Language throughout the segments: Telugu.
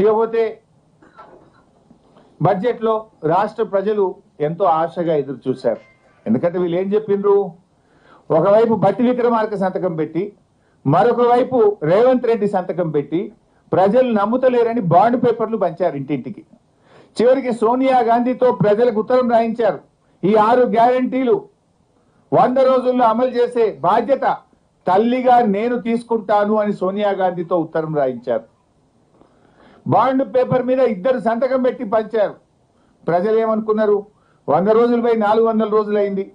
ఇకపోతే బడ్జెట్లో రాష్ట్ర ప్రజలు ఎంతో ఆశగా ఎదురు చూశారు. ఎందుకంటే వీళ్ళు ఏం చెప్పిండ్రు? ఒకవైపు బట్టి విక్రమార్క సంతకం పెట్టి మరొక వైపు రేవంత్ రెడ్డి సంతకం పెట్టి ప్రజలు నమ్ముతలేరని బాండ్ పేపర్లు పంచారు ఇంటింటికి. చివరికి సోనియా గాంధీతో ప్రజలకు ఉత్తరం రాయించారు. ఈ ఆరు గ్యారంటీలు వంద రోజుల్లో అమలు చేసే బాధ్యత తల్లిగా నేను తీసుకుంటాను అని సోనియా గాంధీతో ఉత్తరం రాయించారు. బాండ్ పేపర్ మీద ఇద్దరు సంతకం పెట్టి పంచారు. ప్రజలు ఏమనుకున్నారు? వంద రోజులపై నాలుగు వందల రోజులు అయింది.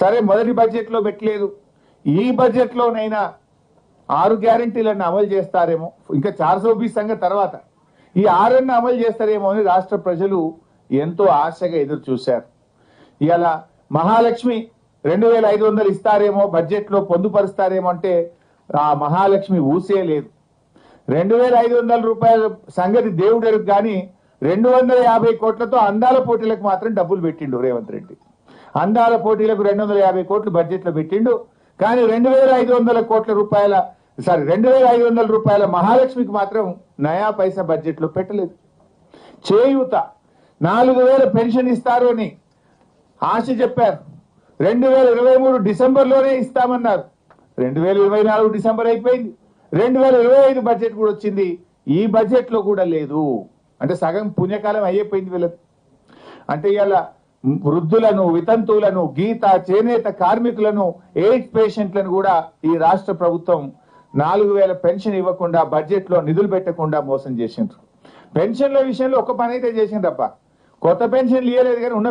సరే మొదటి బడ్జెట్లో పెట్టలేదు. ఈ బడ్జెట్లోనైనా ఆరు గ్యారంటీలను అమలు చేస్తారేమో? ఇంకా చార్ సంఘం సంగతి తర్వాత. ఈ ఆరన్న అమలు చేస్తారేమో అని రాష్ట్ర ప్రజలు ఎంతో ఆశగా ఎదురు చూశారు ఇలా మహాలక్ష్మి రెండు వేల ఐదు వందలు ఇస్తారేమో బడ్జెట్లో పొందుపరుస్తారేమో అంటే ఆ మహాలక్ష్మి ఊసే లేదు. రెండు వేల ఐదు వందల రూపాయల సంగతి దేవుడు కానీ రెండు వందల యాభై కోట్లతో అందాల పోటీలకు మాత్రం డబ్బులు పెట్టిండు రేవంత్ రెడ్డి. అందాల పోటీలకు రెండు వందల యాభై కోట్లు బడ్జెట్లో పెట్టిండు. కానీ రెండు వేల ఐదు వందల కోట్ల రూపాయల సారీ రెండు వేల ఐదు వందల రూపాయల మహాలక్ష్మికి మాత్రం నయా పైసా బడ్జెట్లో పెట్టలేదు. చేయూత నాలుగు వేల పెన్షన్ ఇస్తారు అని ఆశ చెప్పారు. రెండు వేల ఇరవై మూడు డిసెంబర్లోనే ఇస్తామన్నారు. రెండు వేల ఇరవై నాలుగు డిసెంబర్ అయిపోయింది. రెండు వేల ఇరవై ఐదు బడ్జెట్ కూడా వచ్చింది. ఈ బడ్జెట్లో కూడా లేదు. అంటే సగం పుణ్యకాలం అయిపోయింది వీళ్ళ అంటే ఇవాళ వృద్ధులను వితంతువులను గీత చేనేత కార్మికులను ఎయిడ్స్ పేషెంట్లను కూడా ఈ రాష్ట్ర ప్రభుత్వం నాలుగు వేల పెన్షన్ ఇవ్వకుండా బడ్జెట్లో నిధులు పెట్టకుండా మోసం చేసిండ్రు. పెన్షన్ల విషయంలో ఒక పని అయితే చేసిండ్రప్ప కొత్త పెన్షన్లు ఇవ్వలేదు కానీ ఉన్న